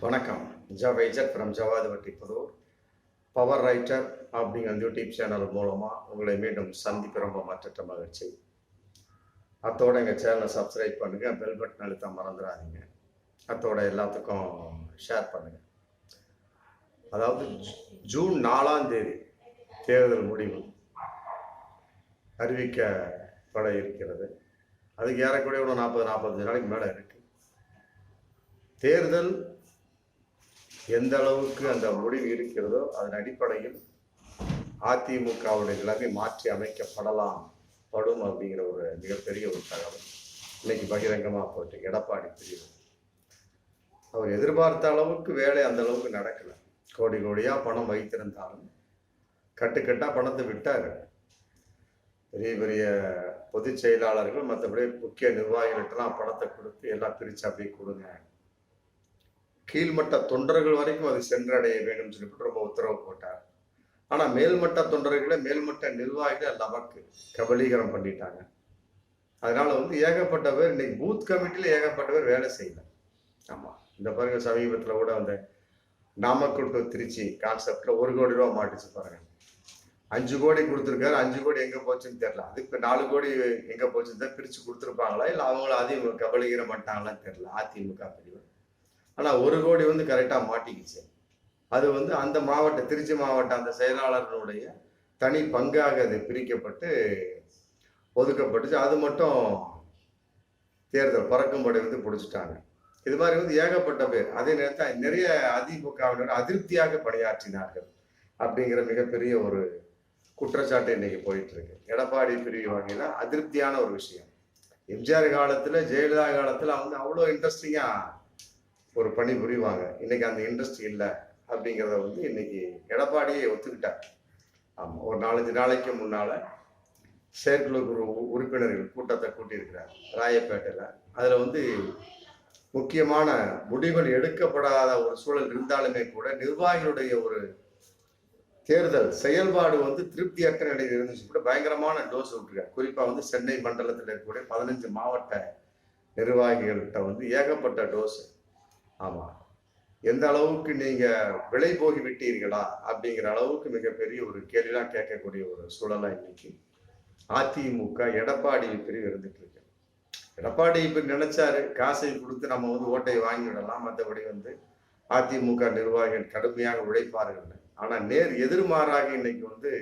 வணக்கம். ஜவைஜர் ஃப்ரம் ஜவாதிவட்டி புதூர் பவர் ரைட்டர் அப்படிங்கிற யூடியூப் சேனல் மூலமாக உங்களை மீண்டும் சந்திக்க ரொம்ப மற்ற மகிழ்ச்சி. அத்தோட எங்கள் சேனலை சப்ஸ்கிரைப் பண்ணுங்கள் பெல் பட்டன் அழுத்த மறந்துடாதீங்க. அத்தோட எல்லாத்துக்கும் ஷேர் பண்ணுங்கள் அதாவது ஜூ- ஜூன் நாலாம் தேதி தேர்தல் முடிவு அறிவிக்கப்பட இருக்கிறது. அதுக்கு ஏறக்குறைய ஒரு நாற்பது நாற்பத்தஞ்சு நாளைக்கு மேலே இருக்கு. தேர்தல் எந்த அளவுக்கு அந்த முடிவு இருக்கிறதோ அதன் அடிப்படையில் அதிமுகவுடைய நிலைமை மாற்றி அமைக்கப்படலாம் படும் அப்படிங்கிற ஒரு மிகப்பெரிய ஒரு தகவல். இன்னைக்கு பகிரங்கமாக போயிட்டு எடப்பாடி பிரிவு. அவர் எதிர்பார்த்த அளவுக்கு வேலை அந்த அளவுக்கு நடக்கலை. கோடி கோடியாக பணம் வைத்திருந்தாலும் கட்டுக்கட்டாக பணத்தை விட்டாரு. பெரிய பெரிய பொதுச் செயலாளர்கள் மற்றபடி முக்கிய நிர்வாகிகளுக்கெல்லாம் பணத்தை கொடுத்து எல்லாம் பிரித்து அப்படியே கொடுங்க. கீழ்மட்ட தொண்டர்கள் வரைக்கும் அது சென்றடைய வேண்டும் சொல்லிட்டு ரொம்ப உத்தரவு போட்டார். ஆனா மேல்மட்ட தொண்டர்களை மேல்மட்ட நிர்வாகிகள் நமக்கு கபலீகரம் பண்ணிட்டாங்க. அதனால வந்து ஏகப்பட்ட பேர் இன்னைக்கு பூத் கமிட்டியில் ஏகப்பட்ட பேர் வேலை செய்யல. ஆமா இந்த பாருங்க சமீபத்துல கூட அந்த நாமக்கல் டு திருச்சி கான்செப்ட்ல ஒரு கோடி ரூபா மாட்டுச்சு பாருங்க. அஞ்சு கோடி கொடுத்துருக்காரு அஞ்சு கோடி எங்க போச்சுன்னு தெரியல. அதுக்கு நாலு கோடி எங்க போச்சுன்னு தான் பிரிச்சு கொடுத்துருப்பாங்களா? இல்ல அவங்கள அதிமுக கபலீகரம் பண்ணிட்டாங்களான்னு தெரியல அதிமுக பிரிவு. ஆனால் ஒரு கோடி வந்து கரெக்டாக மாட்டிக்கிச்சு. அது வந்து அந்த மாவட்ட திருச்சி மாவட்ட அந்த செயலாளர்களுடைய தனி பங்காக அது பிரிக்கப்பட்டு ஒதுக்கப்பட்டுச்சு. அது மட்டும் தேர்தல் பறக்கும்படி வந்து பிடிச்சிட்டாங்க. இது மாதிரி வந்து ஏகப்பட்ட பேர். அதே நேரத்தில் நிறைய அதிமுகவினர் அதிருப்தியாக பணியாற்றினார்கள் அப்படிங்கிற மிகப்பெரிய ஒரு குற்றச்சாட்டு இன்னைக்கு போயிட்டு இருக்கு எடப்பாடி பிரிவு வகையில் அதிருப்தியான ஒரு விஷயம். எம்ஜிஆர் காலத்தில் ஜெயலலிதா காலத்தில் வந்து அவ்வளோ இன்ட்ரெஸ்டிங்காக ஒரு பணி புரிவாங்க. இன்னைக்கு அந்த இன்ட்ரெஸ்ட் இல்லை அப்படிங்கிறத வந்து இன்னைக்கு எடப்பாடியே ஒத்துக்கிட்டார். ஆமாம் ஒரு நாலஞ்சு நாளைக்கு முன்னால் செயற்குழு குரு உறுப்பினர்கள் கூட்டத்தை கூட்டியிருக்கிறார் ராயப்பேட்டையில். அதில் வந்து முக்கியமான முடிவுகள் எடுக்கப்படாத ஒரு சூழல் இருந்தாலுமே கூட நிர்வாகிகளுடைய ஒரு தேர்தல் செயல்பாடு வந்து திருப்தியற்ற நிலையில் இருந்துச்சு. கூட பயங்கரமான டோஸ் விட்டுருக்காரு. குறிப்பாக வந்து சென்னை மண்டலத்தில் இருக்கக்கூடிய பதினஞ்சு மாவட்ட நிர்வாகிகள்கிட்ட வந்து ஏகப்பட்ட டோஸ் ஆமா. எந்த அளவுக்கு நீங்க விலை போகி விட்டீர்களா அப்படிங்கிற அளவுக்கு மிகப்பெரிய ஒரு கேள்விலாம் கேட்கக்கூடிய ஒரு சூழலா இன்னைக்கு அதிமுக எடப்பாடி பிரிவு இருந்துட்டு இருக்கு. எடப்பாடி இப்ப நினைச்சாரு காசை கொடுத்து நம்ம வந்து ஓட்டை வாங்கி விடலாம் மற்றபடி வந்து அதிமுக நிர்வாகிகள் கடுமையாக உழைப்பார்கள் ஆனா நேர் எதிர்மாறாக இன்னைக்கு வந்து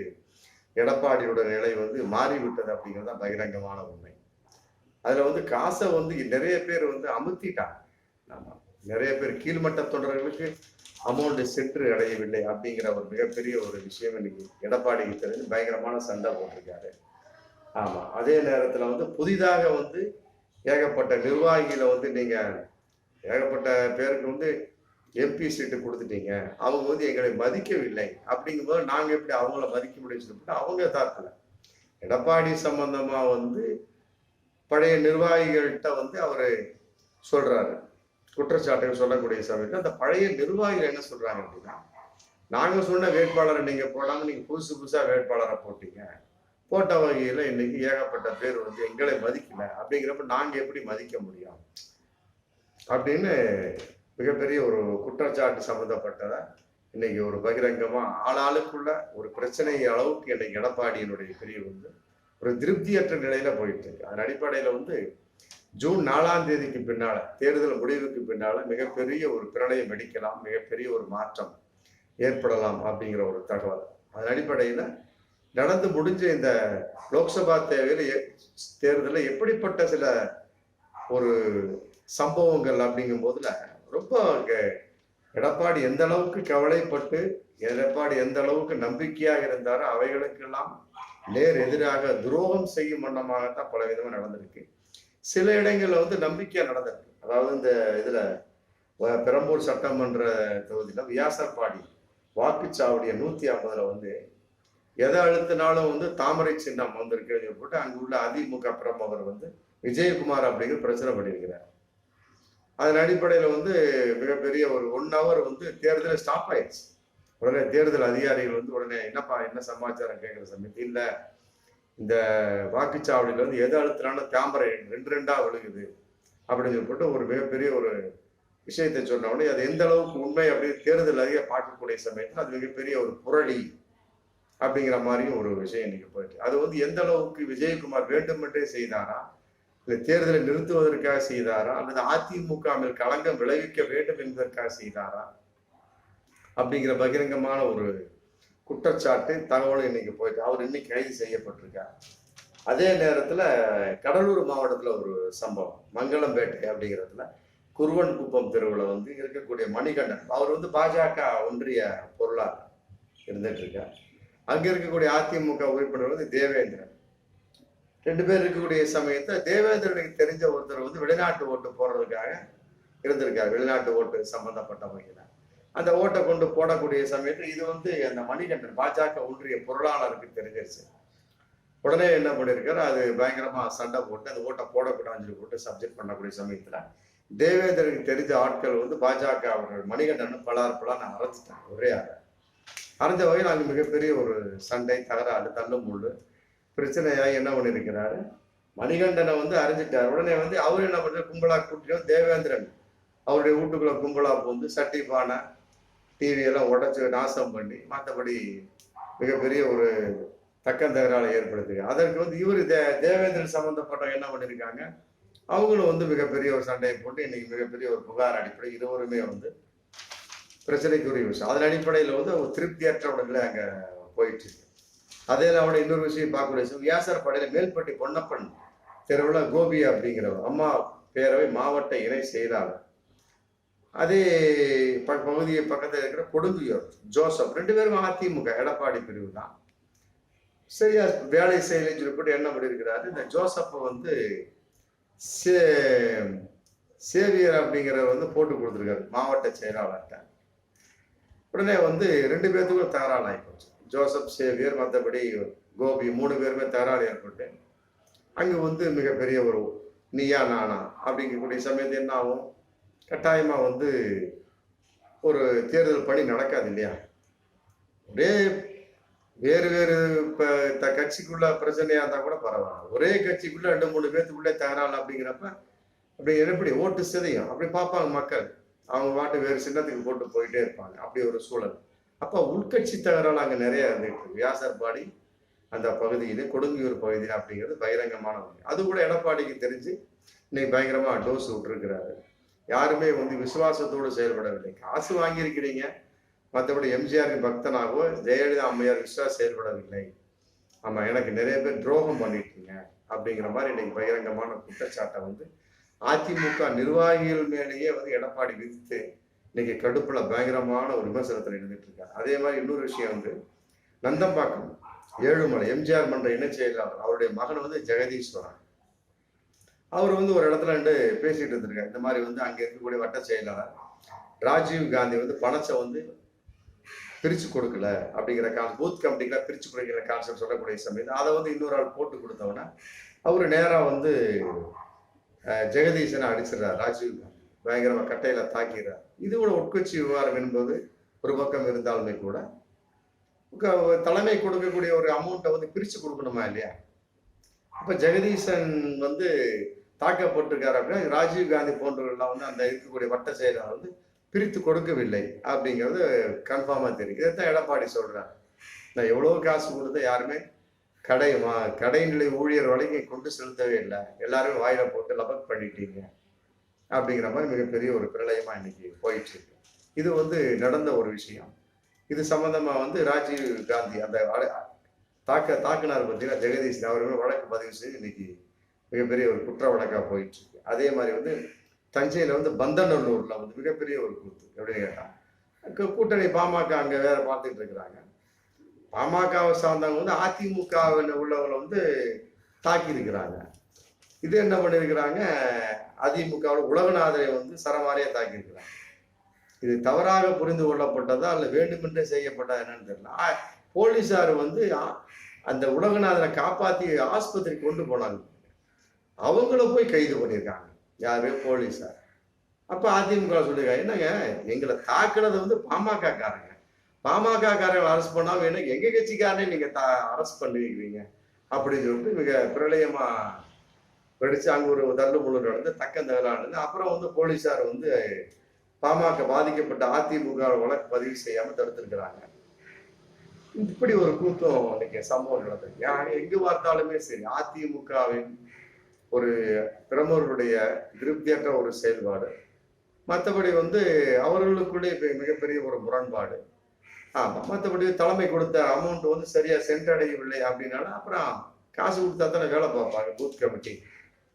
எடப்பாடியோட நிலை வந்து மாறிவிட்டது அப்படிங்கிறது தான் பகிரங்கமான உண்மை. அதுல வந்து காசை வந்து நிறைய பேர் வந்து அமுத்திட்டாங்க. ஆமா. நிறைய பேர் கீழ்மட்ட தொண்டர்களுக்கு அமௌண்ட் சென்று அடையவில்லை அப்படிங்கிற ஒரு மிகப்பெரிய ஒரு விஷயம் இன்னைக்கு எடப்பாடிக்கு தெரிஞ்சு பயங்கரமான சண்டை போட்டிருக்காரு. ஆமாம் அதே நேரத்தில் வந்து புதிதாக வந்து ஏகப்பட்ட நிர்வாகிகளை வந்து நீங்கள் ஏகப்பட்ட பேருக்கு வந்து எம்பி சீட்டு கொடுத்துட்டீங்க. அவங்க வந்து எங்களை மதிக்கவில்லை. அப்படிங்கும்போது நாங்கள் எப்படி அவங்கள மதிக்க முடியும்னு சொல்லிட்டு அவங்க தாக்கல. எடப்பாடி சம்பந்தமாக வந்து பழைய நிர்வாகிகள்கிட்ட வந்து அவர் சொல்கிறாரு குற்றச்சாட்டுகள் சொல்லக்கூடிய சமயத்தில் அந்த பழைய நிர்வாகிகள் என்ன சொல்றாங்க அப்படின்னா நாங்க சொன்ன வேட்பாளரை நீங்க போடாம நீங்க புதுசு புதுசா வேட்பாளரை போட்டீங்க. போட்ட வகையில இன்னைக்கு ஏகப்பட்ட பேர் வந்து எங்களை மதிக்கல. அப்படிங்கிறப்ப நாங்க எப்படி மதிக்க முடியும்? அப்படின்னு மிகப்பெரிய ஒரு குற்றச்சாட்டு சம்மந்தப்பட்டதை இன்னைக்கு ஒரு பகிரங்கமா ஆளாளுக்குள்ள ஒரு பிரச்சனை அளவுக்கு இன்னைக்கு எடப்பாடியினுடைய பிரிவு வந்து ஒரு திருப்தியற்ற நிலையில போயிட்டு இருக்கு. அதன் அடிப்படையில வந்து ஜூன் நாலாம் தேதிக்கு பின்னால தேர்தல் முடிவுக்கு பின்னால மிகப்பெரிய ஒரு பிரளயம் வெடிக்கலாம் மிகப்பெரிய ஒரு மாற்றம் ஏற்படலாம் அப்படிங்கிற ஒரு தகவல். அதன் அடிப்படையில் நடந்து முடிஞ்ச இந்த லோக்சபா தேவையில் தேர்தலில் எப்படிப்பட்ட சில ஒரு சம்பவங்கள் அப்படிங்கும் போதுல ரொம்ப அங்கே எடப்பாடி எந்த அளவுக்கு கவலைப்பட்டு எடப்பாடி எந்த அளவுக்கு நம்பிக்கையாக இருந்தாரோ அவைகளுக்கெல்லாம் நேர் எதிராக துரோகம் செய்யும் வண்ணமாகத்தான் பல விதமாக நடந்திருக்கு. சில இடங்களில் வந்து நம்பிக்கையாக நடந்திருக்கு. அதாவது இந்த இதில் பெரம்பூர் சட்டமன்ற தொகுதியில் வியாசர்பாடி வாக்குச்சாவடிய நூற்றி ஐம்பதில் வந்து எதை அழுத்தினாலும் வந்து தாமரை சின்னம் வந்திருக்கு போட்டு அங்கே உள்ள அதிமுக பிரமுகர் வந்து விஜயகுமார் அப்படிங்கிற பிரச்சனை பண்ணியிருக்கிறார். அதன் அடிப்படையில் வந்து மிகப்பெரிய ஒரு ஒன் ஹவர் வந்து தேர்தல் ஸ்டாப் ஆயிடுச்சு. உடனே தேர்தல் அதிகாரிகள் வந்து உடனே என்னப்பா என்ன சமாச்சாரம் கேட்குற சமயத்தில்? இல்லை இந்த வாக்குச்சாவடியில் வந்து எது அழுத்தினாலும் தாமரை ரெண்டு ரெண்டாக விழுகுது அப்படின்னு சொல்லிட்டு ஒரு மிகப்பெரிய ஒரு விஷயத்தை சொன்ன உடனே அது எந்த அளவுக்கு உண்மை அப்படின்னு தேர்தல் அதிக பார்க்கக்கூடிய சமயத்தில் அது மிகப்பெரிய ஒரு புரளி அப்படிங்கிற மாதிரியும் ஒரு விஷயம் இன்னைக்கு போயிட்டு. அது வந்து எந்த அளவுக்கு விஜயகுமார் வேண்டுமென்றே செய்தாரா? இல்லை தேர்தலை நிறுத்துவதற்காக செய்தாரா? அல்லது அதிமுக மேல் களங்கம் விளைவிக்க வேண்டும் என்பதற்காக செய்தாரா? அப்படிங்கிற பகிரங்கமான ஒரு குற்றச்சாட்டு தகவலும் இன்னைக்கு போயிட்டு அவர் இன்னைக்கு கைது செய்யப்பட்டிருக்கார். அதே நேரத்தில் கடலூர் மாவட்டத்தில் ஒரு சம்பவம் மங்களம்பேட்டை அப்படிங்கிறதுல குருவன் குப்பம் தெருவில் வந்து இருக்கக்கூடிய மணிகண்டன் அவர் வந்து பாஜக ஒன்றிய பொருளாளர் இருந்துட்டு இருக்கார். அங்கே இருக்கக்கூடிய அதிமுக உறுப்பினர் வந்து தேவேந்திரன். ரெண்டு பேர் இருக்கக்கூடிய சமயத்தை தேவேந்திரனுக்கு தெரிஞ்ச ஒருத்தர் வந்து வெளிநாட்டு ஓட்டு போடுறதுக்காக இருந்திருக்கார். வெளிநாட்டு ஓட்டு சம்பந்தப்பட்ட வகையில் அந்த ஓட்டை கொண்டு போடக்கூடிய சமயத்தில் இது வந்து அந்த மணிகண்டன் பாஜக ஒன்றிய பொருளாளருக்கு தெரிஞ்சிருச்சு. உடனே என்ன பண்ணிருக்காரு? அது பயங்கரமா சண்டை போட்டு அந்த ஓட்டை போடக்கூடாதுன்னு சொல்லி போட்டு சப்ஜெக்ட் பண்ணக்கூடிய சமயத்துல தேவேந்திரனுக்கு தெரிஞ்ச ஆட்கள் வந்து பாஜக அவர்கள் மணிகண்டன் பலார் நான் அரைச்சிட்டேன் ஒரே ஆக அரைஞ்ச வகையில் அங்கே மிகப்பெரிய ஒரு சண்டை தகராறு தள்ளுமுள்ளு பிரச்சனையாக என்ன பண்ணியிருக்கிறாரு மணிகண்டனை வந்து அறிஞ்சிட்டார் உடனே வந்து அவர் என்ன பண்ணுறாரு கும்பலா கூட்டியும் தேவேந்திரன் அவருடைய வீட்டுக்குள்ள கும்பலா போந்து சட்டி பானை டிவியெல்லாம் உடச்சி நாசம் பண்ணி மற்றபடி மிகப்பெரிய ஒரு தக்கந்தகராலை ஏற்படுத்தி அதற்கு வந்து இவர் தே தேவேந்திரன் சம்மந்தப்பட்ட என்ன பண்ணியிருக்காங்க? அவங்களும் வந்து மிகப்பெரிய ஒரு சண்டையை போட்டு இன்னைக்கு மிகப்பெரிய ஒரு புகார் அடிப்படை இருவருமே வந்து பிரச்சனைக்குரிய விஷயம். அதன் அடிப்படையில் வந்து ஒரு திருப்தியற்ற உடனே அங்கே போயிட்டு இருக்கு. அதே அவட இன்னொரு விஷயம் பார்க்கக்கூடிய விஷயம் வியாசர் படையில் மேல்பட்டி பொன்னப்பன் தெருவில் கோபி அப்படிங்கிறவர் அம்மா பேரவை மாவட்ட இணை செயலாளர். அதே ப- பகுதியை பக்கத்தில் இருக்கிற கொடுங்குயூர் ஜோசப் ரெண்டு பேரும் அதிமுக எடப்பாடி பிரிவு தான். சரியா வேலை செய்யலைன்னு சொல்லி கூட என்ன பண்ணியிருக்கிறாரு இந்த ஜோசப்பை வந்து சே சேவியர் அப்படிங்கிறவர் வந்து போட்டு கொடுத்துருக்காரு மாவட்ட செயலாளர்கிட்ட. உடனே வந்து ரெண்டு பேர்த்துக்கும் தகராறு ஆகிப்போச்சு ஜோசப் சேவியர் மற்றபடி கோபி மூணு பேருமே தகராறு ஏற்பட்டு அங்கே வந்து மிகப்பெரிய ஒரு நீயா நானா அப்படிங்கக்கூடிய சமயத்து என்ன ஆகும்? கட்டாயமாக வந்து ஒரு தேர்தல் பணி நடக்காது இல்லையா? ஒரே வேறு வேறு இப்போ த கட்சிக்குள்ள பிரச்சனையாக இருந்தால் கூட பரவாயில்ல. ஒரே கட்சிக்குள்ள ரெண்டு மூணு பேர்த்துக்குள்ளே தகராறு அப்படிங்கிறப்ப அப்படி எப்படி ஓட்டு சிதையும். அப்படி பார்ப்பாங்க மக்கள். அவங்க பாட்டு வேறு சின்னத்துக்கு போட்டு போயிட்டே இருப்பாங்க. அப்படி ஒரு சூழல். அப்போ உள்கட்சி தகராறு அங்கே நிறைய இருந்துட்டு வியாசர்பாடி அந்த பகுதியில் கொடுங்கியூர் பகுதியில் அப்படிங்கிறது பகிரங்கமான ஒன்று அது கூட எடப்பாடிக்கு தெரிஞ்சு இன்னைக்கு பயங்கரமாக டோஸ் விட்டுருக்கிறாரு. யாருமே வந்து விசுவாசத்தோடு செயல்படவில்லை. காசு வாங்கியிருக்கிறீங்க. மற்றபடி எம்ஜிஆரின் பக்தனாகவோ ஜெயலலிதா அம்மையார் விசுவாச செயல்படவில்லை. ஆமாம் எனக்கு நிறைய பேர் துரோகம் பண்ணிட்டீங்க அப்படிங்கிற மாதிரி இன்னைக்கு பகிரங்கமான குற்றச்சாட்டை வந்து அதிமுக நிர்வாகிகள் மேலேயே வந்து எடப்பாடி விதித்து இன்னைக்கு கடுப்பில் பயங்கரமான ஒரு விமர்சனத்தில் எழுதிட்டு இருக்காரு. அதே மாதிரி இன்னொரு விஷயம் வந்து நந்தம்பாக்கம் ஏழுமலை எம்ஜிஆர் மன்ற இணைச் செயலாளர் அவருடைய மகன் வந்து ஜெகதீஸ்வரன். அவர் வந்து ஒரு இடத்துல இருந்து பேசிட்டு இருந்திருக்காரு. இந்த மாதிரி வந்து அங்கே இருக்கக்கூடிய வட்ட செயலாளர் ராஜீவ் காந்தி வந்து பணத்தை வந்து பிரிச்சு கொடுக்கல அப்படிங்கிற கான் பூத் கமிட்டிக்கெலாம் பிரிச்சு கொடுக்கிற கான்செப்ட் சொல்லக்கூடிய சமயத்தில் அதை வந்து இன்னொரு ஆள் போட்டு கொடுத்தவொன்னே அவர் நேராக வந்து ஜெகதீசனை அடிச்சிடுறார். ராஜீவ் காந்தி கட்டையில் கட்டையில தாக்கிறார் இது கூட உட்கட்சி விவகாரம் என்பது ஒரு பக்கம் இருந்தாலுமே கூட தலைமை கொடுக்கக்கூடிய ஒரு அமௌண்ட்டை வந்து பிரித்து கொடுக்கணுமா இல்லையா? அப்ப ஜெகதீசன் வந்து தாக்கப்பட்டிருக்காரு அப்படின்னா ராஜீவ் காந்தி போன்றவர்கள்லாம் வந்து அந்த இருக்கக்கூடிய வட்ட செயலாளர் வந்து பிரித்து கொடுக்கவில்லை அப்படிங்கிறது கன்ஃபார்மாக தெரியும் இதைத்தான் எடப்பாடி சொல்கிறார் நான் எவ்வளோ காசு கொடுத்த யாருமே கடை வா- கடைநிலை ஊழியர் வரைக்கும் கொண்டு செலுத்தவே இல்லை. எல்லாருமே வாயில போட்டு லபக் பண்ணிட்டீங்க அப்படிங்கிற மாதிரி மிகப்பெரிய ஒரு பிரளயமா இன்னைக்கு போயிட்டு இருக்கு. இது வந்து நடந்த ஒரு விஷயம். இது சம்பந்தமா வந்து ராஜீவ் காந்தி அந்த தாக்க தாக்குனார் பார்த்தீங்கன்னா ஜெகதீஷ் அவருமே வழக்கு பதிவு செய்து இன்னைக்கு மிகப்பெரிய ஒரு குற்ற வழக்காக போயிட்டு இருக்கு அதே மாதிரி வந்து தஞ்சையில் வந்து பந்தநல்லூரில் வந்து மிகப்பெரிய ஒரு கூத்து. எப்படின்னு கேட்டால் கூட்டணி பாமக அங்கே வேற பார்த்துட்டு இருக்கிறாங்க. பாமகவை சார்ந்தவங்க வந்து அதிமுகவில் உள்ளவங்களை வந்து தாக்கி இருக்கிறாங்க. இது என்ன பண்ணியிருக்கிறாங்க அதிமுகவில் உலகநாதரை வந்து சரமாரியாக தாக்கியிருக்கிறாங்க இது தவறாக புரிந்து கொள்ளப்பட்டதா அல்ல வேண்டுமென்றே செய்யப்பட்டதா என்னன்னு தெரியல. போலீஸார் வந்து ஆ- அந்த உலகநாதனை காப்பாற்றி ஆஸ்பத்திரி கொண்டு போனாங்க. அவங்கள போய் கைது பண்ணியிருக்காங்க. யாரு? போலீஸார். அப்போ அதிமுக சொல்லியிருக்காங்க என்னங்க எங்களை தாக்குனது வந்து பாமக காரங்க பாமக காரங்களை அரெஸ்ட் பண்ணாமல் என்ன எங்கள் கட்சிக்காரனே நீங்கள் தா அரெஸ்ட் பண்ணிருக்கிறீங்க அப்படின்னு சொல்லிட்டு மிக பிரளயமாக வெடிச்சு அங்கே ஒரு தள்ளு முழு நடந்து தக்க தகலானது அப்புறம் வந்து போலீஸார் வந்து பாமக பாதிக்கப்பட்ட அதிமுக வழக்கு பதிவு செய்யாமல் தடுத்திருக்கிறாங்க. இப்படி ஒரு கூட்டம் இன்னைக்கு சம்பவம் நடந்தது ஏன்னா எங்கு பார்த்தாலுமே சரி அதிமுகவின் ஒரு பிரமருடைய திருப்தியற்ற ஒரு செயல்பாடு. மற்றபடி வந்து அவர்களுக்குள்ளே மிகப்பெரிய ஒரு முரண்பாடு. ஆமா மற்றபடி தலைமை கொடுத்த அமௌண்ட் வந்து சரியாக சென்றடையவில்லை அப்படின்னாலும் அப்புறம் காசு கொடுத்தா தானே வேலை பார்ப்பாங்க பூத் கமிட்டி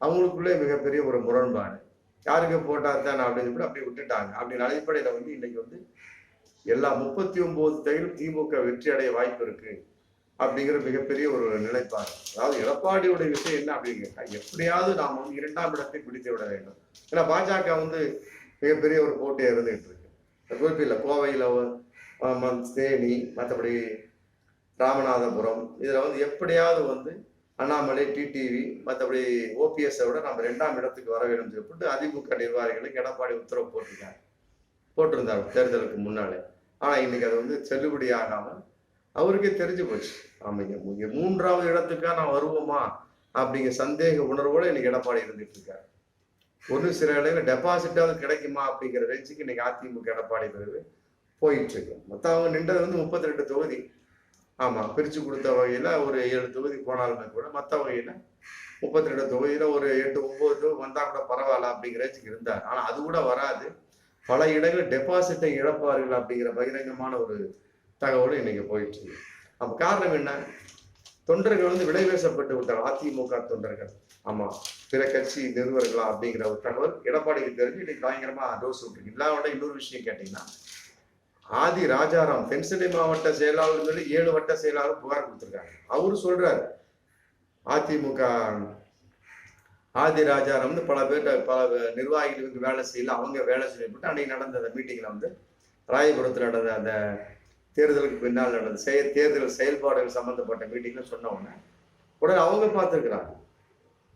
அவங்களுக்குள்ளே மிகப்பெரிய ஒரு முரண்பாடு. யாருக்கு போட்டா தானே அப்படின்னு சொல்லி அப்படி விட்டுட்டாங்க. அப்படின்னு அடிப்படையில் வந்து இன்னைக்கு வந்து எல்லா முப்பத்தி ஒன்பது தையிலும் திமுக வெற்றி அடைய வாய்ப்பு இருக்கு அப்படிங்கிற மிகப்பெரிய ஒரு நிலைப்பாடு. அதாவது எடப்பாடியோட விஷயம் என்ன அப்படின்னு எப்படியாவது நாம் வந்து இரண்டாம் இடத்தை பிடித்து விட வேண்டும். ஏன்னா பாஜக வந்து மிகப்பெரிய ஒரு போட்டியாக இருந்துகிட்டு இருக்கு. குறிப்பில்ல கோவையில் தேனி மற்றபடி ராமநாதபுரம் இதில் வந்து எப்படியாவது வந்து அண்ணாமலை டிடிவி மற்றபடி ஓபிஎஸ்ஸை விட நம்ம ரெண்டாம் இடத்துக்கு வர வேண்டும் சொல்லிட்டு அதிமுக நிர்வாகிகளுக்கு எடப்பாடி உத்தரவு போட்டிருக்காங்க போட்டிருந்தார் தேர்தலுக்கு முன்னாலே. ஆனால் இன்னைக்கு அது வந்து செல்லுபடி ஆகாமல் அவருக்கே தெரிஞ்சு போச்சு. ஆமா இங்கே மூன்றாவது இடத்துக்கா நான் வருவோமா? அப்படிங்கிற சந்தேக உணர்வோடு இன்னைக்கு எடப்பாடி இருந்துட்டு இருக்காரு. ஒன்று சில இடங்களில் டெபாசிட்டாவது கிடைக்குமா அப்படிங்கிற ரேஞ்சுக்கு இன்னைக்கு அதிமுக எடப்பாடி பிறகு போயிட்டு இருக்கு. மொத்தம் அவங்க நின்றது வந்து முப்பத்தி ரெண்டு தொகுதி. ஆமாம் பிரித்து கொடுத்த வகையில் ஒரு ஏழு தொகுதி போனாலுமே கூட மற்ற வகையில் முப்பத்தி ரெண்டு தொகுதியில் ஒரு எட்டு ஒம்பது தொகுதி கூட பரவாயில்ல அப்படிங்கிற ரேஞ்சுக்கு இருந்தார். ஆனால் அது கூட வராது. பல இடங்களில் டெபாசிட்டை இழப்பார்கள் அப்படிங்கிற பகிரங்கமான ஒரு தகவலும் இன்னைக்கு போயிட்டு இருக்கு. அப்ப காரணம் என்ன? தொண்டர்கள் வந்து விலை பேசப்பட்டு விட்டார் அதிமுக தொண்டர்கள். ஆமா பிற கட்சி நிறுவர்களா அப்படிங்கிற ஒரு தகவல் எடப்பாடிக்கு தெரிஞ்சு இன்னைக்கு பயங்கரமா டோஸ் விட்டுருக்கு. இல்லாவிட இன்னொரு விஷயம் கேட்டீங்கன்னா ஆதி ராஜாராம் தென்சென்னை மாவட்ட செயலாளர் சொல்லி ஏழு வட்ட செயலாளர் புகார் கொடுத்துருக்காங்க. அவரு சொல்றாரு அதிமுக ஆதி ராஜாராம் வந்து பல பேர் பல நிர்வாகிகளுக்கு வேலை செய்யல அவங்க வேலை செய்யப்பட்டு அன்னைக்கு நடந்த அந்த மீட்டிங்ல வந்து ராயபுரத்தில் நடந்த அந்த தேர்தலுக்கு பின்னால் நடந்த செய தேர்தல் செயல்பாடுகள் சம்மந்தப்பட்ட மீட்டிங்ல சொன்ன உடனே உடனே அவங்க பார்த்துருக்குறாங்க.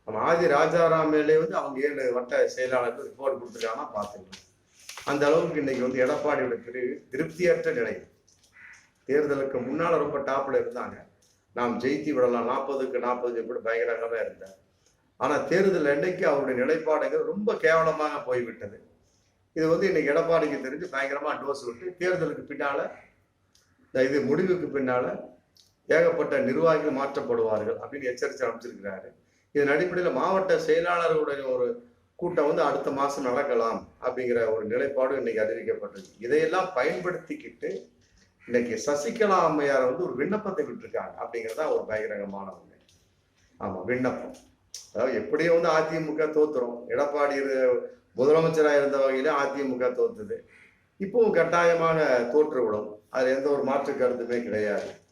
நம்ம ஆதி ராஜாராம் மேலே வந்து அவங்க ஏழு வட்ட செயலாளர்கள் ரிப்போர்ட் கொடுத்துருக்காங்கன்னா பார்த்துக்கலாம் அந்த அளவுக்கு இன்னைக்கு வந்து எடப்பாடியோட பிரிவு திருப்தியற்ற நிலை. தேர்தலுக்கு முன்னால் ரொம்ப டாப்பில் இருந்தாங்க. நாம் ஜெயித்து விடலாம் நாற்பதுக்கு நாற்பது எப்படி பயங்கரமாக இருந்தேன். ஆனால் தேர்தல் அன்னைக்கு அவருடைய நிலைப்பாடுகள் ரொம்ப கேவலமாக போய்விட்டது. இது வந்து இன்னைக்கு எடப்பாடிக்கு தெரிஞ்சு பயங்கரமாக டோஸ் விட்டு தேர்தலுக்கு பின்னால் இது முடிவுக்கு பின்னால் ஏகப்பட்ட நிர்வாகிகள் மாற்றப்படுவார்கள் அப்படின்னு எச்சரித்து அமைச்சிருக்கிறாரு இதன் அடிப்படையில் மாவட்ட செயலாளர்களுடைய ஒரு கூட்டம் வந்து அடுத்த மாதம் நடக்கலாம் அப்படிங்கிற ஒரு நிலைப்பாடு இன்னைக்கு அறிவிக்கப்பட்டிருக்கு. இதையெல்லாம் பயன்படுத்திக்கிட்டு இன்னைக்கு சசிகலா அம்மையார் வந்து ஒரு விண்ணப்பத்தை விட்டுருக்காங்க அப்படிங்கிறதா ஒரு பயங்கரமான ஒன்று ஆமாம் விண்ணப்பம். அதாவது எப்படியும் வந்து அதிமுக தோத்துரும். எடப்பாடி முதலமைச்சராக இருந்த வகையில அதிமுக தோத்துது. இப்பவும் கட்டாயமாக தோற்றுவிடும். அதுல எந்த ஒரு மாற்று கருத்துமே கிடையாது.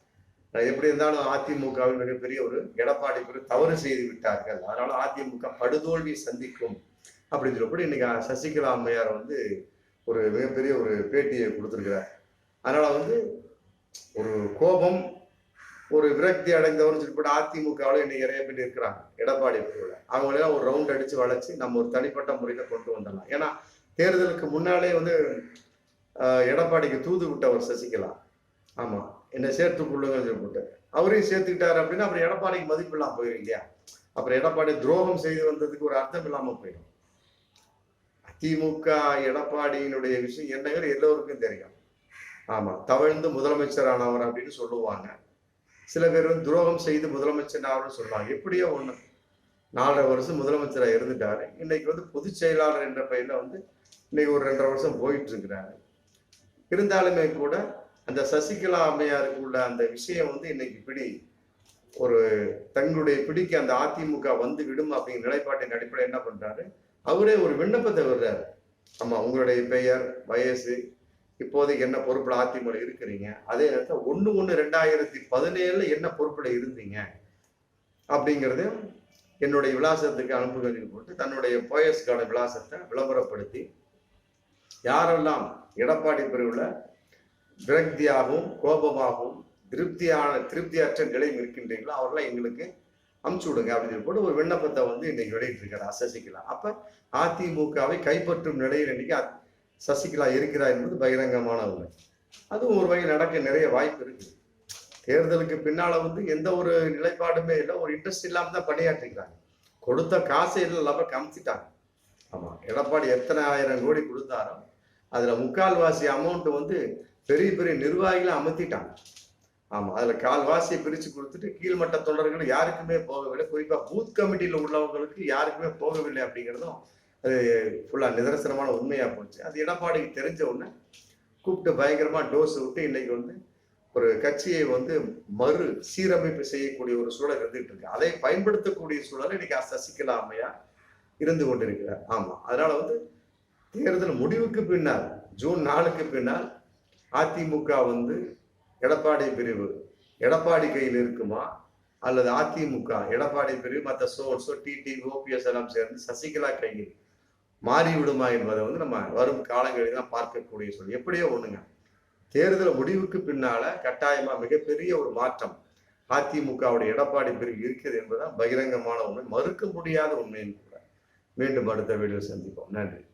எப்படி இருந்தாலும் அதிமுகவில் மிகப்பெரிய ஒரு எடப்பாடி பேர் தவறு செய்து விட்டார்கள். அதனால அதிமுக படுதோல்வி சந்திக்கும் அப்படின்னு சொல்லப்படி இன்னைக்கு சசிகலா அம்மையார் வந்து ஒரு மிகப்பெரிய ஒரு பேட்டியை கொடுத்துருக்கிறார். அதனால வந்து ஒரு கோபம் ஒரு விரக்தி அடைந்தவர்னு சொல்லிட்டு அதிமுகவில் இன்னைக்கு நிறைய பேர் இருக்கிறாங்க. எடப்பாடி பிரிவுல அவங்களெல்லாம் ஒரு ரவுண்ட் அடிச்சு வளைச்சு நம்ம ஒரு தனிப்பட்ட முறையில கொண்டு வந்துடலாம். ஏன்னா தேர்தலுக்கு முன்னாலே வந்து எடப்பாடிக்கு தூது விட்டவர் சசிகலா. ஆமா. என்னை சேர்த்து கொள்ளுங்கன்னு சொல்லிட்டு அவரையும் சேர்த்துக்கிட்டாரு அப்படின்னா அப்புறம் எடப்பாடிக்கு மதிப்பு இல்லாமல் போயிடும் இல்லையா? அப்புறம் எடப்பாடி துரோகம் செய்து வந்ததுக்கு ஒரு அர்த்தம் இல்லாம போயிடும் திமுக எடப்பாடியினுடைய விஷயம் என்னங்கிறது எல்லோருக்கும் தெரியும். ஆமா. தவழ்ந்து முதலமைச்சர் ஆனவர் அப்படின்னு சொல்லுவாங்க. சில பேர் வந்து துரோகம் செய்து முதலமைச்சர் ஆனவர்னு சொல்லுவாங்க எப்படியோ ஒண்ணு. நாலரை வருஷம் முதலமைச்சரா இருந்துட்டாரு. இன்னைக்கு வந்து பொதுச் செயலாளர் என்ற பெயர்ல வந்து இன்னைக்கு ஒரு ரெண்டரை வருஷம் போயிட்டு இருக்கிறாரு இருந்தாலுமே கூட அந்த சசிகலா அம்மையாருக்கு உள்ள அந்த விஷயம் வந்து இன்னைக்கு பிடி ஒரு தங்களுடைய பிடிக்கு அந்த அதிமுக வந்து விடும் அப்படிங்கிற நிலைப்பாட்டின் அடிப்படையில் என்ன பண்றாரு? அவரே ஒரு விண்ணப்பத்தை விடுறாரு. ஆமா உங்களுடைய பெயர் வயசு இப்போதைக்கு என்ன பொறுப்புல அதிமுக இருக்கிறீங்க? அதே நேரத்தில் ஒன்று ஒன்று ரெண்டாயிரத்தி பதினேழுல என்ன பொறுப்புல இருந்தீங்க? அப்படிங்கிறது என்னுடைய விலாசத்துக்கு அனுப்புகிறது போட்டு தன்னுடைய போயஸ்கான விலாசத்தை விளம்பரப்படுத்தி யாரெல்லாம் எடப்பாடி பிரிவுல விரக்தியாகவும் கோபமாகவும் திருப்தியான திருப்தியற்ற நிலையும் இருக்கின்றீங்களோ அவரெல்லாம் எங்களுக்கு அமுச்சு விடுங்க அப்படின்னு போட்டு ஒரு விண்ணப்பத்தை வந்து இன்னைக்கு வெளியிட்டிருக்காரு அசசிக்கலாம் அப்ப அதிமுகவை கைப்பற்றும் நிலையில் இன்னைக்கு சசிகலா இருக்கிறார் என்பது பகிரங்கமான உண்மை. அதுவும் ஒரு வகையில் நடக்க நிறைய வாய்ப்பு இருக்கு தேர்தலுக்கு பின்னால வந்து எந்த ஒரு நிலைப்பாடுமே இல்லை ஒரு இன்ட்ரெஸ்ட் இல்லாம தான் பணியாற்றிக்கிறாங்க. கொடுத்த காசை இல்லாம கமிச்சிட்டாங்க. ஆமா எடப்பாடி எத்தனை ஆயிரம் கோடி கொடுத்தாரோ அதுல முக்கால்வாசி அமௌண்ட் வந்து பெரிய பெரிய நிர்வாகிகளை அமர்த்திட்டாங்க. ஆமா அதுல கால்வாசியை பிரிச்சு கொடுத்துட்டு கீழ்மட்ட தொண்டர்கள் யாருக்குமே போகவில்லை. குறிப்பா பூத் கமிட்டியில உள்ளவங்களுக்கு யாருக்குமே போகவில்லை அப்படிங்கிறதும் அது ஃபுல்லாக நிதர்சனமான உண்மையாக போச்சு. அது எடப்பாடிக்கு தெரிஞ்ச உடனே கூப்பிட்டு பயங்கரமாக டோஸ் விட்டு இன்னைக்கு வந்து ஒரு கட்சியை வந்து மறு சீரமைப்பு செய்யக்கூடிய ஒரு சூழல் இருந்துகிட்டு இருக்கு. அதை பயன்படுத்தக்கூடிய சூழல் இன்னைக்கு சசிகலா அம்மையார் இருந்து கொண்டிருக்கிறார். ஆமாம் அதனால வந்து தேர்தல் முடிவுக்கு பின்னால் ஜூன் நாலுக்கு பின்னால் அதிமுக வந்து எடப்பாடி பிரிவு எடப்பாடி கையில் இருக்குமா? அல்லது அதிமுக எடப்பாடி பிரிவு மற்ற சோர்ஸோ டிடி ஓபிஎஸ் எல்லாம் சேர்ந்து சசிகலா கையில் மாறிவிடுமா என்பதை வந்து நம்ம வரும் காலங்களில் தான் பார்க்கக்கூடிய சொல். எப்படியோ ஒண்ணுங்க. தேர்தல் முடிவுக்கு பின்னால கட்டாயமா மிகப்பெரிய ஒரு மாற்றம் அதிமுகவுடைய எடப்பாடி பிரிவு இருக்கிறது என்பதுதான் பகிரங்கமான உண்மை. மறுக்க முடியாத உண்மைன்னு கூட. மீண்டும் அடுத்த வீடியோ சந்திப்போம். நன்றி.